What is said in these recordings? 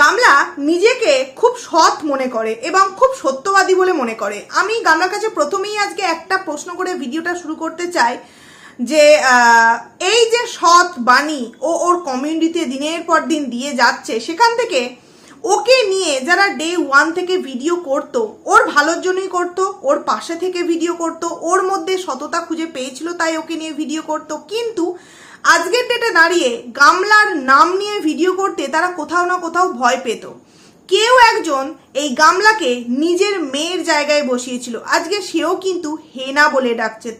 গামলা নিজেকে খুব সৎ মনে করে এবং খুব সত্যবাদী বলে মনে করে। আমি গামলার কাছে প্রথমেই আজকে একটা প্রশ্ন করে ভিডিওটা শুরু করতে চাই যে এই যে সৎ বাণী ও ওর কমিউনিটিতে দিনের পর দিন দিয়ে যাচ্ছে, সেখান থেকে ওকে নিয়ে যারা ডে ওয়ান থেকে ভিডিও করতো, ওর ভালোর জন্যই করতো, ওর পাশে থেকে ভিডিও করতো, ওর মধ্যে সততা খুঁজে পেয়েছিল তাই ওকে নিয়ে ভিডিও করতো। কিন্তু আজকের ডেটে দাঁড়িয়ে গামলার নাম নিয়ে ভিডিও করতে তারা কোথাও না কোথাও ভয় পেত। কেউ একজন এই গামলাকে নিজের মেয়ের জায়গায় বসিয়েছিল। আজকে সেও কিন্তু হেনা বলে ডাকছে।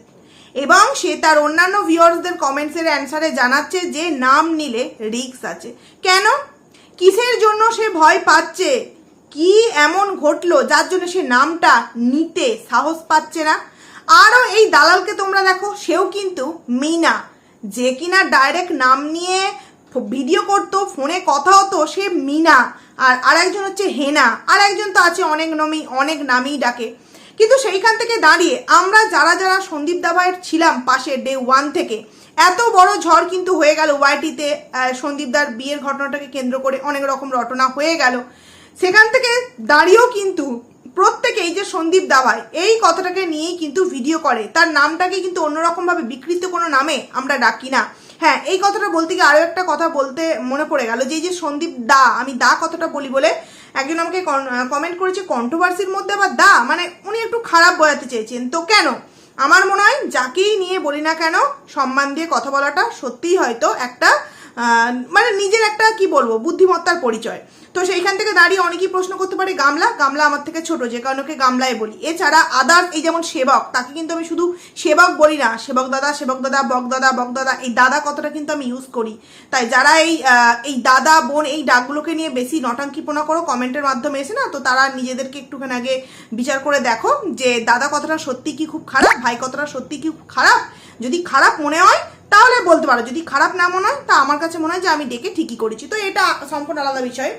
এবং সে তার অন্যান্য ভিউয়ার্সদের কমেন্টসের অ্যান্সারে জানাচ্ছে যে নাম নিলে রিস্ক আছে। কেন? কিসের জন্য সে ভয় পাচ্ছে? কি এমন ঘটলো যার জন্য সে নামটা নিতে সাহস পাচ্ছে না? আরও এই দালালকে তোমরা দেখো, সেও কিন্তু মিনা। যে কিনা ডাইরেক্ট নাম নিয়ে ভিডিও করতো ফোনে কথা হতো, সে মিনা। আর আরেকজন হচ্ছে হেনা। আর একজন তো আছে অনেক নামই, অনেক নামেই ডাকে। কিন্তু সেইখান থেকে দাঁড়িয়ে আমরা যারা যারা সন্দীপ দাবাইয়ের ছিলাম পাশে ডে ওয়ান থেকে, এত বড় ঝড় কিন্তু হয়ে গেল ওয়াইটিতে সন্দীপদার বিয়ের ঘটনাটাকে কেন্দ্র করে অনেক রকম রটনা হয়ে গেল। সেখান থেকে দাঁড়িয়েও কিন্তু প্রত্যেকে এই যে সন্দীপ দাবাই এই কথাটাকে নিয়েই কিন্তু ভিডিও করে। তার নামটাকে কিন্তু অন্যরকমভাবে বিকৃত কোনো নামে আমরা ডাকি না। হ্যাঁ এই কথাটা বলতে গিয়ে আরও একটা কথা বলতে মনে পড়ে গেল, যে এই যে সন্দীপ দা, আমি দা কথাটা বলি বলে একজন আমাকে কমেন্ট করেছে কন্ট্রোভার্সির মধ্যে আবার দা? মানে উনি একটু খারাপ বোঝাতে চেয়েছেন। তো কেন? আমার মনে হয় যাকেই নিয়ে বলি না কেন, সম্মান দিয়ে কথা বলাটা সত্যিই হয়তো একটা মানে নিজের একটা, কি বলব, বুদ্ধিমত্তার পরিচয়। তো সেইখান থেকে দাঁড়িয়ে অনেকেই প্রশ্ন করতে পারে, গামলা? গামলা আমার থেকে ছোট, যে কারণে ওকে গামলায় বলি। এছাড়া আদার এই যেমন সেবক, তাকে কিন্তু আমি শুধু সেবক বলি না, সেবক দাদা সেবক দাদা, বক দাদা বক দাদা, এই দাদা কথাটা কিন্তু আমি ইউজ করি। তাই যারা এই এই দাদা, বোন, এই ডাকগুলোকে নিয়ে বেশি নটাঙ্কিপনা করো, কমেন্টের মাধ্যমে এসে না, তো তারা নিজেদেরকে একটুখানি আগে বিচার করে দেখো যে দাদা কথাটা সত্যি কি খুব খারাপ, ভাই কথাটা সত্যি কি খুব খারাপ? যদি খারাপ মনে হয় তাহলে বলতে পারো, যদি খারাপ না মনে হয়, তা আমার কাছে মনে হয় যে আমি ডেকে ঠিকই করেছি। তো এটা সম্পূর্ণ আলাদা বিষয়।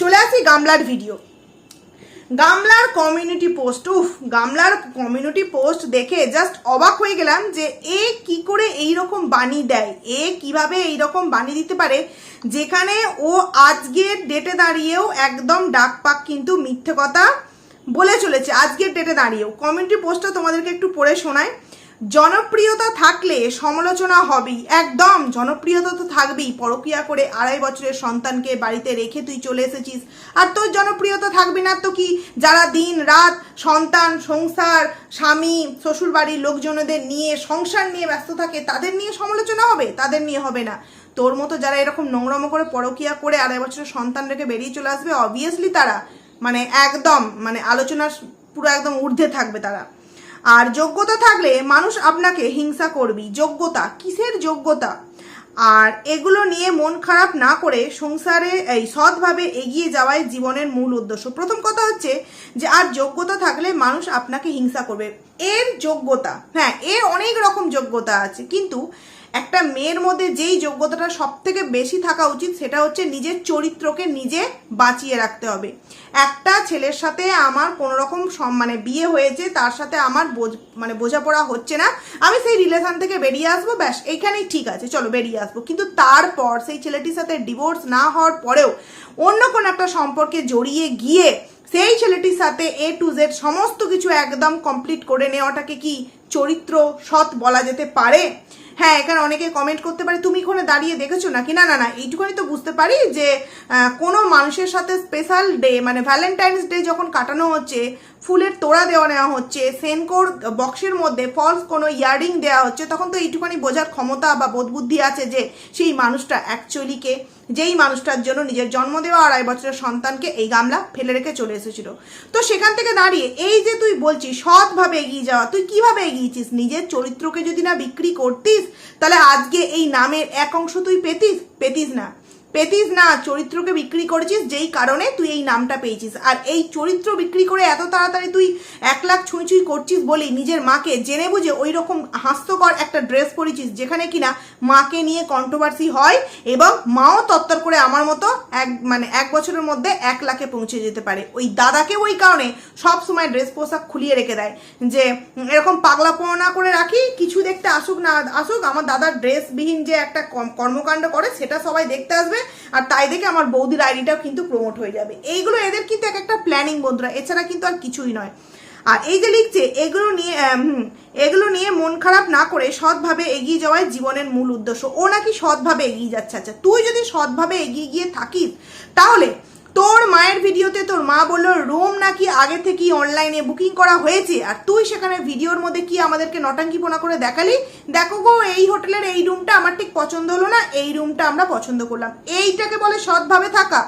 চলে আসি গামলার ভিডিও গামলার কমিউনিটি পোস্ট উফ, গামলার কমিউনিটি পোস্ট দেখে জাস্ট অবাক হয়ে গেলাম যে এ কি করে এই রকম বাণী দেয়, এ কীভাবে এই রকম বাণী দিতে পারে, যেখানে ও আজকের ডেটে দাঁড়িয়েও একদম ডাক পাক কিন্তু মিথ্যে কথা বলে চলেছে, আজকের ডেটে দাঁড়িয়েও। কমিউনিটি পোস্টটা তোমাদেরকে একটু পড়ে শোনায় জনপ্রিয়তা থাকলে সমালোচনা হবেই। একদম জনপ্রিয়তা তো থাকবেই। পরকিয়া করে আড়াই বছরের সন্তানকে বাড়িতে রেখে তুই চলে এসেছিস। আর তোর জনপ্রিয়তা থাকবে না তো কি? যারা দিন রাত সন্তান, সংসার, স্বামী শ্বশুর বাড়ির লোকজনদের নিয়ে সংসার নিয়ে ব্যস্ত থাকে, তাদের নিয়ে সমালোচনা হবে? তাদের নিয়ে হবে না। তোর মতো যারা এরকম নোংরামো করে, পরকিয়া করে আড়াই বছরের সন্তান রেখে বেরিয়ে চলে আসবে অবভিয়াসলি তারা। মানে একদম মানে আলোচনার পুরো একদম ঊর্ধ্বে থাকবে তারা। আর যোগ্যতা থাকলে মানুষ আপনাকে হিংসা করবি যোগ্যতা, কিসের যোগ্যতা? আর এগুলো নিয়ে মন খারাপ না করে সংসারে এই সৎভাবে এগিয়ে যাওয়াই জীবনের মূল উদ্দেশ্য। প্রথম কথা হচ্ছে যে, আর যোগ্যতা থাকলে মানুষ আপনাকে হিংসা করবে। এর যোগ্যতা হ্যাঁ এর অনেক রকম যোগ্যতা আছে। কিন্তু একটা মেয়ের মধ্যে যেই যোগ্যতাটা সব থেকে বেশি থাকা উচিত সেটা হচ্ছে নিজের চরিত্রকে নিজে বাঁচিয়ে রাখতে হবে। একটা ছেলের সাথে আমার কোনো রকম মানে বিয়ে হয়েছে, তার সাথে আমার মানে বোঝাপড়া হচ্ছে না, আমি সেই রিলেশন থেকে বেরিয়ে আসব, ব্যাস, এইখানেই ঠিক আছে, চলো বেরিয়ে আসব। কিন্তু তারপর সেই ছেলেটির সাথে ডিভোর্স না হওয়ার পরেও অন্য কোনো একটা সম্পর্কে জড়িয়ে গিয়ে সেই ছেলেটির সাথে এ টু জেড সমস্ত কিছু একদম কমপ্লিট করে নেওয়াটাকে কি চরিত্র সৎ বলা যেতে পারে? হ্যাঁ এখানে অনেকে কমেন্ট করতে পারে, তুমি এখানে দাঁড়িয়ে দেখেছ নাকি? না না না, এইটুকুনি তো বুঝতে পারি যে কোনো মানুষের সাথে স্পেশাল ডে মানে ভ্যালেন্টাইন্স ডে যখন কাটানো হচ্ছে ফুলের তোড়া দেওয়া নেওয়া হচ্ছে, সেনকোর বক্সের মধ্যে ফলস কোনো ইয়ারিং দেওয়া হচ্ছে, তখন তো এইটুখানি বোঝার ক্ষমতা বা বোধবুদ্ধি আছে যে সেই মানুষটা অ্যাকচুয়ালি কে, যেই মানুষটার জন্য নিজের জন্ম দেওয়া আড়াই বছরের সন্তানকে এই গামলা ফেলে রেখে চলে এসেছিল। তো সেখান থেকে দাঁড়িয়ে, এই যে তুই বলছিস সৎভাবে এগিয়ে যাওয়া, তুই কীভাবে এগিয়েছিস? নিজের চরিত্রকে যদি না বিক্রি করতিস, তাহলে আজকে এই নামের এক অংশ তুই পেতিস? পেতিস না। পেতিস, না, চরিত্রকে বিক্রি করেছিস, যেই কারণে তুই এই নামটা পেয়েছিস। আর এই চরিত্র বিক্রি করে এত তাড়াতাড়ি তুই এক লাখ ছুঁই ছুঁই করছিস বলেই নিজের মাকে জেনে বুঝে ওই রকম হাস্যকর একটা ড্রেস পরেছিস, যেখানে কিনা মাকে নিয়ে কন্ট্রোভার্সি হয় এবং মাও তত্তর করে আমার মতো এক মানে এক বছরের মধ্যে এক লাখে পৌঁছে যেতে পারে। ওই দাদাকে ওই কারণে সব সময় ড্রেস পোশাক খুলিয়ে রেখে দেয় যে, এরকম পাগলা না করে রাখি, কিছু দেখতে আসুক না আসুক, আমার দাদার ড্রেসবিহীন যে একটা কর্মকাণ্ড করে, সেটা সবাই দেখতে আসবে যাবে আর তাই দেখে আমার বৌদির আইডিটাও কিন্তু প্রমোট হয়ে যাবে। এইগুলো এদের কিন্তু এক একটা প্ল্যানিং বন্ধুরা, এছাড়া কিন্তু আর কিছুই নয়। আর এই যে লিখছে, এগুলো নিয়ে এগুলো নিয়ে মন খারাপ না করে সৎভাবে এগিয়ে যাওয়াই জীবনের মূল উদ্দেশ্য। ও নাকি সৎভাবে এগিয়ে যাচ্ছে। আচ্ছা তুই যদি সৎভাবে এগিয়ে গিয়ে থাকিস, তাহলে তোর মায়ের ভিডিওতে তোর মা বলল, রুম নাকি আগে থেকেই অনলাইনে বুকিং করা হয়েছে? আর তুই সেখানে ভিডিওর মধ্যে কি আমাদেরকে নটাঙ্কিপনা করে দেখালি? দেখো গো, এই হোটেলের এই রুমটা আমার ঠিক পছন্দ হলো না, এই রুমটা আমরা পছন্দ করলাম। এইটাকে বলে সৎভাবে থাকা।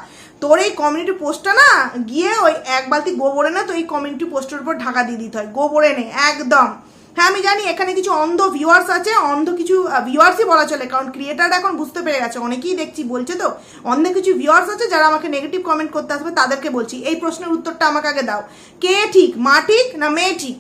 তোর এই কমিউনিটি পোস্টটা না, গিয়ে ওই এক বালতি গোবরে না তো এই কমিউনিটি পোস্টের উপর ঢাকা দিয়ে দিতে হয়। গোবরে নে, একদম। হ্যাঁ আমি জানি এখানে কিছু অন্ধ ভিউয়ার্স আছে, অন্ধ কিছু ভিউয়ার্সই বলা চলে, কারণ ক্রিয়েটার এখন বুঝতে পেরে গেছে, অনেকেই দেখছি বলছে তো অন্ধ কিছু ভিউয়ার্স আছে যারা আমাকে নেগেটিভ কমেন্ট করতে আসবে, তাদেরকে বলছি, এই প্রশ্নের উত্তরটা আমাকে আগে দাও। কে ঠিক, মা ঠিক না মেয়ে ঠিক?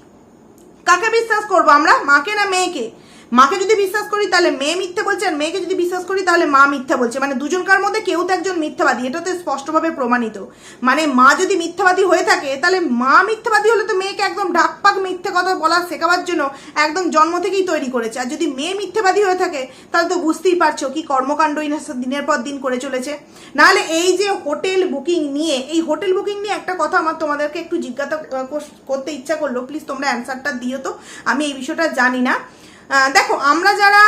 কাকে বিশ্বাস করব আমরা, মাকে না মেয়েকে? মাকে যদি বিশ্বাস করি, তাহলে মেয়ে মিথ্যে বলছে আর মেয়েকে যদি বিশ্বাস করি, তাহলে মা মিথ্যা বলছে। মানে দুজনকার মধ্যে কেউ তো একজন মিথ্যাবাদী এটা তো স্পষ্টভাবে প্রমাণিত। মানে মা যদি মিথ্যাবাদী হয়ে থাকে, তাহলে মা মিথ্যাবাদী হলে তো মেয়েকে একদম ঢাকপাক মিথ্যে কথা বলা শেখাবার জন্য একদম জন্ম থেকেই তৈরি করেছে। আর যদি মেয়ে মিথ্যাবাদী হয়ে থাকে, তাহলে তো বুঝতেই পারছ কি কর্মকাণ্ড দিনের পর দিন করে চলেছে। নাহলে এই যে হোটেল বুকিং নিয়ে, এই হোটেল বুকিং নিয়ে একটা কথা আমার তোমাদেরকে একটু জিজ্ঞাসা কর- করতে ইচ্ছা করল। প্লিজ তোমরা অ্যান্সারটা দিও তো। আমি এই বিষয়টা জানি না। দেখো, আমরা যারা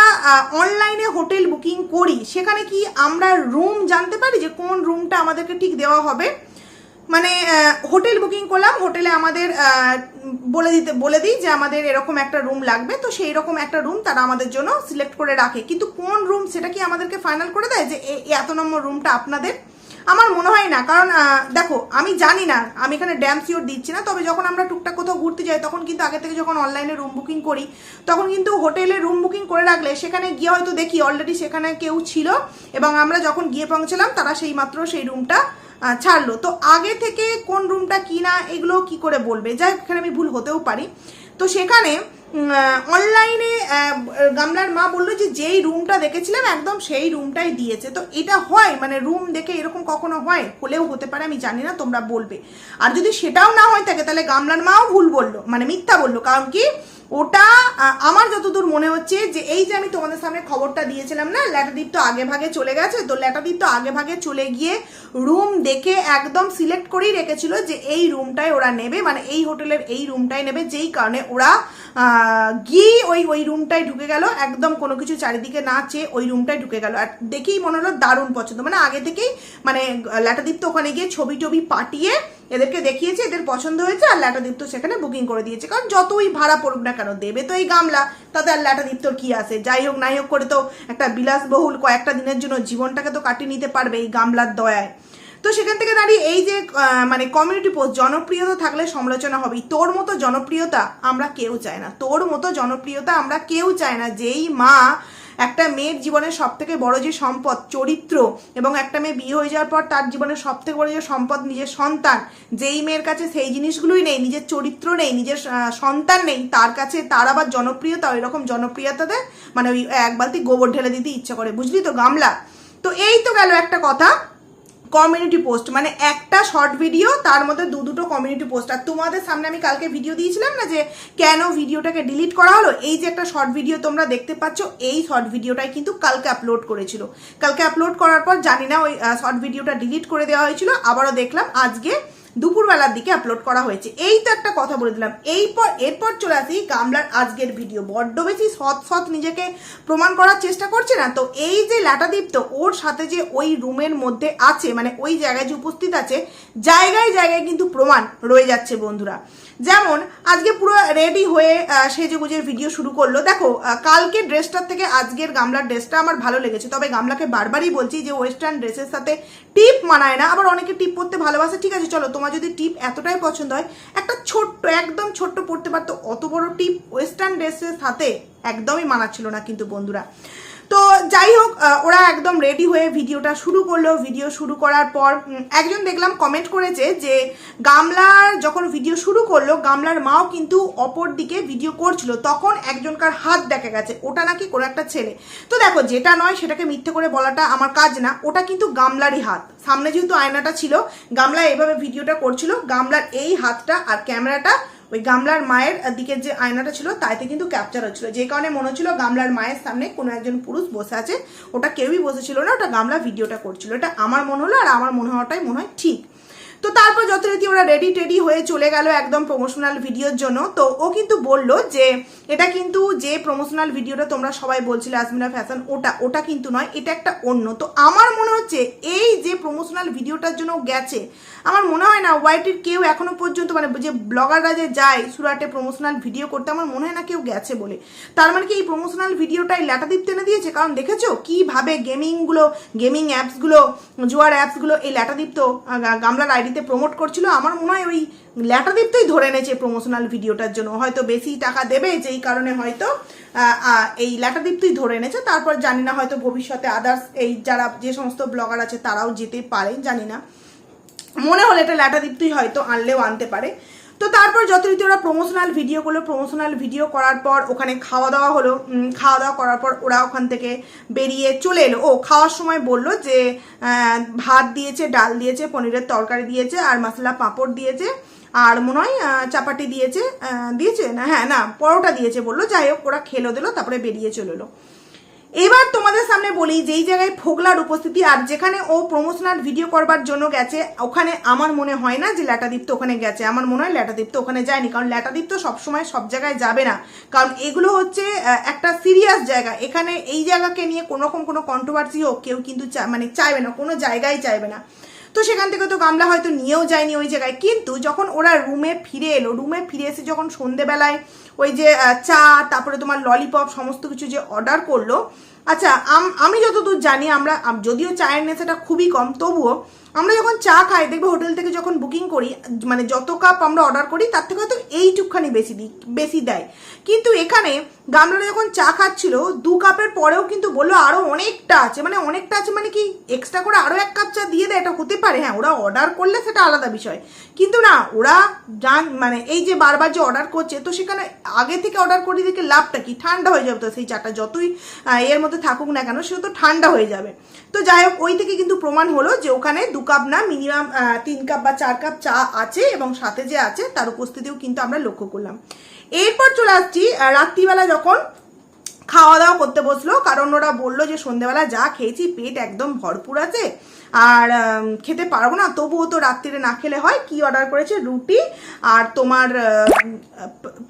অনলাইনে হোটেল বুকিং করি, সেখানে কি আমরা রুম জানতে পারি যে কোন রুমটা আমাদেরকে ঠিক দেওয়া হবে? মানে হোটেল বুকিং করলাম হোটেলে আমাদের বলে দিতে, বলে দিই যে আমাদের এরকম একটা রুম লাগবে। তো সেই রকম একটা রুম তারা আমাদের জন্য সিলেক্ট করে রাখে। কিন্তু কোন রুম সেটা কি আমাদেরকে ফাইনাল করে দেয় যে এত নম্বর রুমটা আপনাদের? আমার মনে হয় না, কারণ দেখো, আমি জানি না, আমি এখানে ড্যাম সিওর দিচ্ছি না, তবে যখন আমরা টুকটাক কোথাও ঘুরতে যাই, তখন কিন্তু আগে থেকে যখন অনলাইনে রুম বুকিং করি, তখন কিন্তু হোটেলে রুম বুকিং করে রাখলে, সেখানে গিয়ে হয়তো দেখি অলরেডি সেখানে কেউ ছিল, এবং আমরা যখন গিয়ে পৌঁছলাম, তারা সেই মাত্র সেই রুমটা ছাড়লো। তো আগে থেকে কোন রুমটা কি না এগুলো কি করে বলবে? যাই এখানে আমি ভুল হতেও পারি। তো সেখানে অনলাইনে গামলার মা বলল যে যেই রুমটা দেখেছিলাম, একদম সেই রুমটাই দিয়েছে। তো এটা হয়? মানে রুম দেখে এরকম কখনো হয়? হলেও হতে পারে, আমি জানি না, তোমরা বলবে। আর যদি সেটাও না হয় থাকে, তাহলে গামলার মাও ভুল বলল। মানে মিথ্যা বলল। কারণ কি? ওটা আমার যতদূর মনে হচ্ছে যে এই যে আমি তোমাদের সামনে খবরটা দিয়েছিলাম না, ল্যাটাদ্বীপ তো আগে ভাগে চলে গেছে, তো ল্যাটাদ্বীপ তো আগে ভাগে চলে গিয়ে রুম দেখে একদম সিলেক্ট করেই রেখেছিল যে এই রুমটাই ওরা নেবে। মানে এই হোটেলের এই রুমটাই নেবে, যেই কারণে ওরা আহ, গিয়ে ওই ওই রুমটাই ঢুকে গেল। একদম কোনো কিছু চারিদিকে না চেয়ে ওই রুমটাই ঢুকে গেল। আর দেখেই মনে হলো দারুণ পছন্দ। মানে আগে থেকেই মানে ল্যাটাদ্বীপ তো ওখানে গিয়ে ছবি টবি পাঠিয়ে এদেরকে দেখিয়েছে এদের পছন্দ হয়েছে আর ল্যাটাদ্বীপ তো সেখানে বুকিং করে দিয়েছে। কারণ যতই ভাড়া পড়ুক না কেন দেবে তো এই গামলা। তাতে আর ল্যাটাদ্বীপ তোর কি আছে? যাই হোক নাই হোক করে তো একটা বিলাসবহুল কয়েকটা দিনের জন্য জীবনটাকে তো কাটিয়ে নিতে পারবে এই গামলার দয়ায়। তো সেখান থেকে দাঁড়িয়ে এই যে মানে কমিউনিটি পোস্ট জনপ্রিয়তা থাকলে সমালোচনা হবেই। তোর মতো জনপ্রিয়তা আমরা কেউ চাই না। তোর মতো জনপ্রিয়তা আমরা কেউ চাই না। যেই মা একটা মেয়ের জীবনের সব থেকে বড় যে সম্পদ, চরিত্র, এবং একটা মেয়ে বিয়ে হয়ে যাওয়ার পর তার জীবনের সব থেকে বড় যে সম্পদ, নিজের সন্তান, যেই মেয়ের কাছে সেই জিনিসগুলোই নেই, নিজের চরিত্র নেই, নিজের সন্তান নেই, তার কাছে তার আবার জনপ্রিয়তা, ওই রকম জনপ্রিয়তাতে মানে ওই এক বালতি গোবর ঢেলে দিতে ইচ্ছা করে। বুঝলি তো, গামলা? তো এই তো গেল একটা কথা। কমিউনিটি পোস্ট মানে একটা শর্ট ভিডিও তার মধ্যে দু দুটো কমিউনিটি পোস্ট আর তোমাদের সামনে আমি কালকে ভিডিও দিয়েছিলাম না যে, কেন ভিডিওটাকে ডিলিট করা হলো? এই যে একটা শর্ট ভিডিও তোমরা দেখতে পাচ্ছ, এই শর্ট ভিডিওটাই কিন্তু কালকে আপলোড করেছিল। কালকে আপলোড করার পর জানি না ওই শর্ট ভিডিওটা ডিলিট করে দেওয়া হয়েছিল, আবারও দেখলাম আজকে দুপুরবেলার দিকে আপলোড করা হয়েছে। এই তো একটা কথা বলে দিলাম। এই পর, এরপর চলে আসি গামলার আজকের ভিডিও বড্ড বেশি সৎ সৎ নিজেকে প্রমাণ করার চেষ্টা করছে না? তো এই যে লাটাদীপ্ত ওর সাথে যে ওই রুমের মধ্যে আছে মানে ওই জায়গায় যে উপস্থিত আছে, জায়গায় জায়গায় কিন্তু প্রমাণ রয়ে যাচ্ছে বন্ধুরা। যেমন আজকে পুরো রেডি হয়ে আহ, সেজে গুজের ভিডিও শুরু করল। দেখো কালকে ড্রেসটার থেকে আজকের গামলার ড্রেসটা আমার ভালো লেগেছে তবে গামলাকে বারবারই বলছি যে ওয়েস্টার্ন ড্রেসের সাথে টিপ মানায় না। আবার অনেকে টিপ পরতে ভালোবাসে। ঠিক আছে চলো তোমার যদি টিপ এতটাই পছন্দ হয় একটা ছোট্ট একদম ছোট্ট পরতে পারতো অত বড় টিপ ওয়েস্টার্ন ড্রেসের সাথে একদমই মানাচ্ছিল না কিন্তু বন্ধুরা। তো যাই হোক ওরা একদম রেডি হয়ে ভিডিওটা শুরু করল। ভিডিও শুরু করার পর একজন দেখলাম কমেন্ট করেছে যে, গামলার যখন ভিডিও শুরু করল, গামলার মাও কিন্তু অপর দিকে ভিডিও করছিল। তখন একজনকার হাত দেখা গেছে। ওটা নাকি কোনো একটা ছেলে। তো দেখো, যেটা নয় সেটাকে মিথ্যে করে বলাটা আমার কাজ না। ওটা কিন্তু গামলারই হাত। সামনে যেহেতু আয়নাটা ছিল, গামলা এভাবে ভিডিওটা করছিল। গামলার এই হাতটা আর ক্যামেরাটা ওই গামলার মায়ের দিকের যে আয়নাটা ছিল, তাইতে কিন্তু ক্যাপচার হচ্ছিল। যে কারণে মনে হচ্ছিল গামলার মায়ের সামনে কোনো একজন পুরুষ বসে আছে। ওটা কেউই বসেছিল না, ওটা গামলা ভিডিওটা করছিল। এটা আমার মনে হলো আর আমার মনে হওয়াটাই মনে হয় ঠিক। তো তারপর যথারীতি ওরা রেডি টেডি হয়ে চলে গেল একদম প্রমোশনাল ভিডিওর জন্য। তো ও কিন্তু বলল যে, এটা কিন্তু যে প্রমোশনাল ভিডিওটা তোমরা সবাই বলছিলে আজমিরা ফ্যাশন ওটা ওটা কিন্তু নয়, এটা একটা অন্য। তো আমার মনে হচ্ছে এই যে প্রমোশনাল ভিডিওটার জন্য গেছে, আমার মনে হয় না ওয়াইটির কেউ এখনও পর্যন্ত মানে যে ব্লগাররা যে যায় সুরাটে প্রমোশনাল ভিডিও করতে, আমার মনে হয় না কেউ গেছে বলে। তার মানে কি এই প্রমোশনাল ভিডিওটাই ল্যাটাদীপ টেনে দিয়েছে? কারণ দেখেছ কীভাবে গেমিংগুলো গেমিং অ্যাপসগুলো জুয়ার অ্যাপসগুলো এই ল্যাটাদীপ্ত গামলার আইডিতে প্রমোট করছিল, আমার মনে হয় ওই ল্যাটাদীপ্তই ধরে এনেছে প্রমোশনাল ভিডিওটার জন্য। হয়তো বেশি টাকা দেবে, যেই কারণে হয়তো এই ল্যাটাদীপ্তই ধরে এনেছে। তারপর জানি না হয়তো ভবিষ্যতে আদার্স এই যারা যে সমস্ত ব্লগার আছে, তারাও যেতে পারে, জানি না। মনে হলে এটা ল্যাটাদীপ্তই হয়তো আনলেও আনতে পারে। তো তারপর যথারীতি ওরা প্রমোশনাল ভিডিও করল প্রমোশনাল ভিডিও করার পর ওখানে খাওয়া দাওয়া হলো। খাওয়া দাওয়া করার পর ওরা ওখান থেকে বেরিয়ে চলে এলো। ও খাওয়ার সময় বলল যে ভাত দিয়েছে, ডাল দিয়েছে, পনিরের তরকারি দিয়েছে, আর মশলা পাঁপড় দিয়েছে, আর মনে হয় চাপাটি দিয়েছে দিয়েছে না? হ্যাঁ না, পরোটা দিয়েছে বলল। যাই হোক, ওরা খেলো, দিলো, তারপরে বেরিয়ে চলে এলো। এবার তোমাদের সামনে বলি, যেই জায়গায় ফোগলার উপস্থিতি, আর যেখানে ও প্রমোশনাল ভিডিও করবার জন্য গেছে, ওখানে আমার মনে হয় না যে ল্যাটাদীপ্ত ওখানে গেছে। আমার মনে হয় ল্যাটাদীপ্ত ওখানে যায়নি, কারণ ল্যাটাদীপ্ত সবসময় সব জায়গায় যাবে না। কারণ এগুলো হচ্ছে একটা সিরিয়াস জায়গা। এখানে এই জায়গাকে নিয়ে কোনো রকম কোনো কন্ট্রোভার্সি হোক, কেউ কিন্তু মানে চাইবে না, কোনো জায়গায় চাইবে না। তো সেখান থেকে তো গামলা হয়তো নিয়েও যায়নি ওই জায়গায়। কিন্তু যখন ওরা রুমে ফিরে এলো রুমে ফিরে এসে যখন সন্ধেবেলায় ওই যে চা, তারপরে তোমার ললিপপ সমস্ত কিছু যে অর্ডার করল। আচ্ছা আম- যতদূর জানি, আমরা যদিও চায়ের নেশাটা খুবই কম, তবুও আমরা যখন চা খাই, দেখবে হোটেল থেকে যখন বুকিং করি মানে যত কাপ আমরা অর্ডার করি, তার থেকে হয়তো এইটুকখানি বেশি দিই বেশি দেয়। কিন্তু এখানে গামলারা যখন চা খাচ্ছিল, দু কাপের পরেও কিন্তু বলল আরও অনেকটা আছে। মানে অনেকটা আছে মানে কি এক্সট্রা করে আরও এক কাপ চা দিয়ে দেয়, এটা হতে পারে। হ্যাঁ ওরা অর্ডার করলে সেটা আলাদা বিষয়। কিন্তু না, ওরা জান মানে এই যে বারবার যে অর্ডার করছে, তো সেখানে আগে থেকে অর্ডার করে দিকে লাভটা কি? ঠান্ডা হয়ে যাবে তো সেই চাটা, যতই এর মধ্যে থাকুক না কেন সে তো ঠান্ডা হয়ে যাবে। তো যাই হোক, ওই থেকে কিন্তু প্রমাণ হলো যে ওখানে দু কাপ না মিনিমাম তিন কাপ বা চার কাপ চা আছে এবং সাথে যে আছে, তার উপস্থিতিও কিন্তু আমরা লক্ষ্য করলাম। এরপর চলে আসছি রাত্রিবেলা যখন খাওয়া দাওয়া করতে বসল, কারণ ওরা বলল যে সন্ধেবেলা যা খেয়েছি, পেট একদম ভরপুর আছে, আর খেতে পারব না। তবুও তো রাত্রিরে না খেলে হয়, কি অর্ডার করেছে? রুটি আর তোমার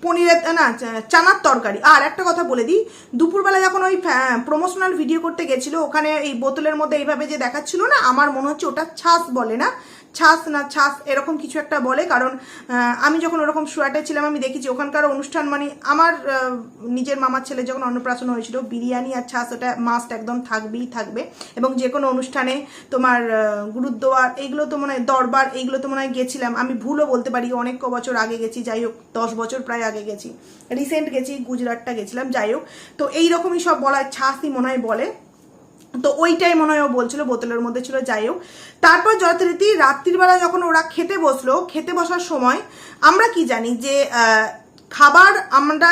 পনিরের না চানার তরকারি। আর একটা কথা বলে দিই, দুপুরবেলা যখন ওই প্রমোশনাল ভিডিও করতে গেছিল, ওখানে এই বোতলের মধ্যে এইভাবে যে দেখাচ্ছিল না, আমার মনে হচ্ছে ওটা ছাস বলে না ছাস না ছাস এরকম কিছু একটা বলে কারণ আমি যখন ওরকম সুয়াটে ছিলাম আমি দেখেছি ওখানকার অনুষ্ঠান মানে আমার নিজের মামার ছেলে যখন অন্নপ্রাশন হয়েছিল বিরিয়ানি আর ছাস ওটা মাস্ট একদম থাকবেই থাকবে। এবং যে কোনো অনুষ্ঠানে তোমার আহ, গুরুদ্দোয়ার এইগুলো তো মনে হয় দরবার এইগুলো তো মনে হয় গেছিলাম। আমি ভুলও বলতে পারি অনেক ক বছর আগে গেছি যাই হোক দশ বছর প্রায় আগে গেছি। রিসেন্ট গেছি গুজরাটটা গেছিলাম যাই হোক। তো এইরকমই সব বলা ছাসই মনে হয় বলে। তো ওইটাই মনে হয় ও বলছিল, বোতলের মধ্যে ছিল, যাই হোক। তারপর যথারীতি রাত্রিবেলা যখন ওরা খেতে বসল, খেতে বসার সময় আমরা কি জানি যে খাবার আমরা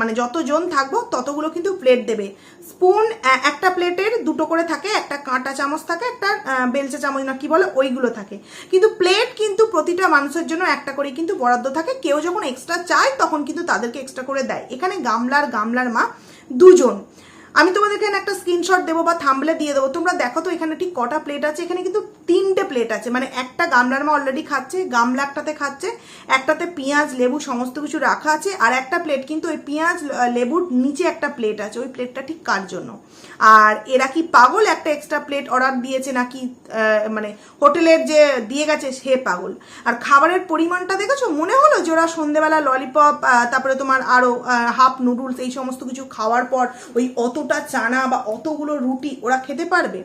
মানে যতজন থাকব ততগুলো কিন্তু প্লেট দেবে। স্পুন একটা প্লেটের দুটো করে থাকে, একটা কাঁটা চামচ থাকে, একটা বেলচা চামচ না, কি বলে, ওইগুলো থাকে। কিন্তু প্লেট কিন্তু প্রতিটা মানুষের জন্য একটা করে কিন্তু বরাদ্দ থাকে। কেউ যখন এক্সট্রা চায় তখন কিন্তু তাদেরকে এক্সট্রা করে দেয়। এখানে গামলার গামলার মা দুজন। আমি তোমাদের এখানে একটা স্ক্রিনশট দেবো বা থাম্বলে দিয়ে দেবো। তোমরা দেখো তো এখানে ঠিক কটা প্লেট আছে। এখানে কিন্তু তিনটে প্লেট আছে। মানে একটা গামলার মা অলরেডি খাচ্ছে, গামলা একটাতে খাচ্ছে, একটাতে পেঁয়াজ, লেবু সমস্ত কিছু রাখা আছে, আর একটা প্লেট কিন্তু ওই পেঁয়াজ লেবুর নিচে একটা প্লেট আছে। ওই প্লেটটা ঠিক কার জন্য? আর এরা কি পাগল? একটা এক্সট্রা প্লেট অর্ডার দিয়েছে নাকি মানে হোটেলের যে দিয়ে গেছে সে পাগল? আর খাবারের পরিমাণটা দেখেছ? মনে হলো যে ওরা সন্ধেবেলা ললিপপ তারপরে তোমার আরও হাফ নুডলস এই সমস্ত কিছু খাওয়ার পর ওই অতটা চানা বা অতগুলো রুটি ওরা খেতে পারবে?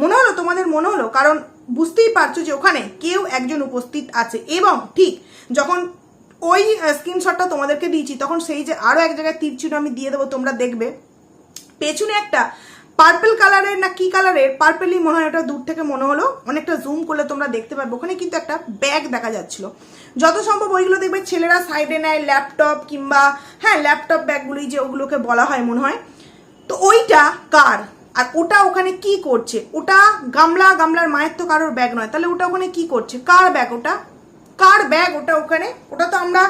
মনে হলো তোমাদের মনে হলো? কারণ বুঝতেই পারছ যে ওখানে কেউ একজন উপস্থিত আছে। এবং ঠিক যখন ওই স্ক্রিনশটটা তোমাদেরকে দিয়েছি, তখন সেই যে আরও এক জায়গায় তীর আমি দিয়ে দেবো, তোমরা দেখবে। পেছনে একটা পার্পল কালারের না কি কালারের পার্পেলই মনে হয় ওটা দূর থেকে মনে হলো। অনেকটা জুম করলে তোমরা দেখতে পাবে ওখানে কিন্তু একটা ব্যাগ দেখা যাচ্ছিল। যত সম্ভব ওইগুলো দেখবে ছেলেরা সাইডে নেয় ল্যাপটপ কিংবা হ্যাঁ ল্যাপটপ ব্যাগগুলোই যে ওগুলোকে বলা হয় মনে হয়। তো ওইটা কার? আর ওটা ওখানে কি করছে? ওটা গামলা, গামলার মায়ের তো কারোর ব্যাগ নয়। তাহলে ওটা ওখানে কি করছে? কার ব্যাগ ওটা? কার ব্যাগ? ওটা ওখানে। ওটা তো আমরা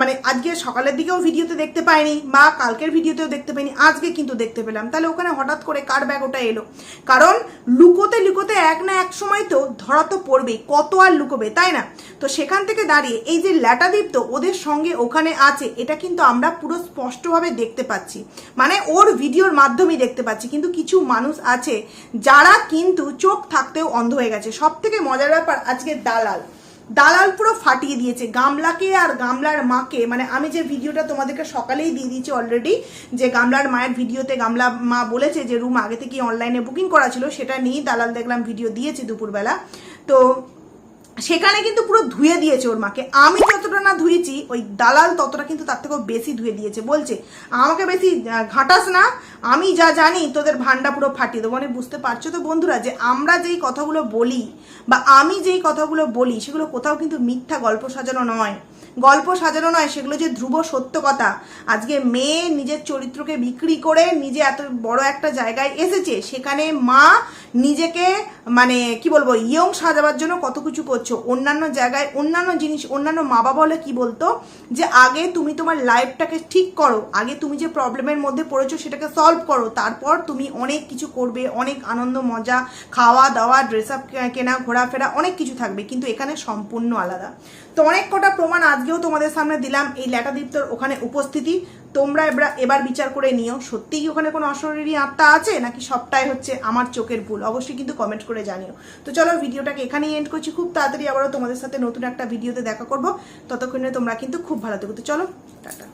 মানে আজকে সকালের দিকেও ভিডিওতে দেখতে পাইনি, বা কালকের ভিডিওতেও দেখতে পাইনি, আজকে কিন্তু দেখতে পেলাম। তাহলে ওখানে হঠাৎ করে কার ব্যাগ ওটা এলো? কারণ লুকোতে লুকোতে এক না এক সময় তো ধরা তো পড়বেই, কত আর লুকোবে, তাই না? তো সেখান থেকে দাঁড়িয়ে এই যে ল্যাটাদীপ্ত ওদের সঙ্গে ওখানে আছে, এটা কিন্তু আমরা পুরো স্পষ্টভাবে দেখতে পাচ্ছি। মানে ওর ভিডিওর মাধ্যমেই দেখতে পাচ্ছি, কিন্তু কিছু মানুষ আছে যারা কিন্তু চোখ থাকতেও অন্ধ হয়ে গেছে। সব থেকে মজার ব্যাপার আজকে দালাল। দালাল পুরো ফাটিয়ে দিয়েছে। গামলাকে আর গামলার মাকে মানে আমি যে ভিডিওটা তোমাদেরকে সকালেই দিয়ে দিয়েছি অলরেডি যে গামলার মায়ের ভিডিওতে গামলা মা বলেছে যে, রুম আগে থেকে অনলাইনে বুকিং করা ছিল, সেটা নিয়েই দালাল দেখলাম ভিডিও দিয়েছে দুপুরবেলা। তো সেখানে কিন্তু পুরো ধুয়ে দিয়েছে ওর মাকে। আমি যতটা না ধুয়েছি, ওই দালাল ততটা কিন্তু তার থেকেও বেশি ধুয়ে দিয়েছে। বলছে, আমাকে বেশি ঘাটাস না, আমি যা জানি তোদের ভান্ডা পুরো ফাটিয়ে দেবো। মানে বুঝতে পারছ তো বন্ধুরা যে আমরা যেই কথাগুলো বলি বা আমি যেই কথাগুলো বলি, সেগুলো কোথাও কিন্তু মিথ্যা গল্প সাজানো নয়। গল্প সাজানো নয়, সেগুলো যে ধ্রুব সত্য কথা। আজকে মেয়ে নিজের চরিত্রকে বিক্রি করে নিজে এত বড় একটা জায়গায় এসেছে, সেখানে মা নিজেকে মানে কি বলব ইয়ং সাজাবার জন্য কত কিছু করছ। অন্যান্য জায়গায় অন্যান্য জিনিস, অন্যান্য মা বাবা হলে কি বলতো, যে আগে তুমি তোমার লাইফটাকে ঠিক করো, আগে তুমি যে প্রবলেমের মধ্যে পড়েছো সেটাকে সলভ করো, তারপর তুমি অনেক কিছু করবে, অনেক আনন্দ, মজা, খাওয়া দাওয়া ড্রেস আপ কেনা, ঘোরাফেরা, অনেক কিছু থাকবে, কিন্তু এখানে সম্পূর্ণ আলাদা। তো অনেক কটা প্রমাণ আজকেও তোমাদের সামনে দিলাম, এই ল্যাটাদীপ্তর ওখানে উপস্থিতি। তোমরা এবার এবার বিচার করে নিও। সত্যি কি ওখানে কোনো অশরীরী আত্মা আছে? নাকি সবটাই হচ্ছে আমার চোখের ভুল? অবশ্যই কিন্তু কমেন্ট করে জানিও। তো চলো ভিডিওটাকে এখানেই এন্ড করছি। খুব তাড়াতাড়ি আবারও তোমাদের সাথে নতুন একটা ভিডিওতে দেখা করব। ততক্ষণে তোমরা কিন্তু খুব ভালো থেকো। তো চলো, টাটা।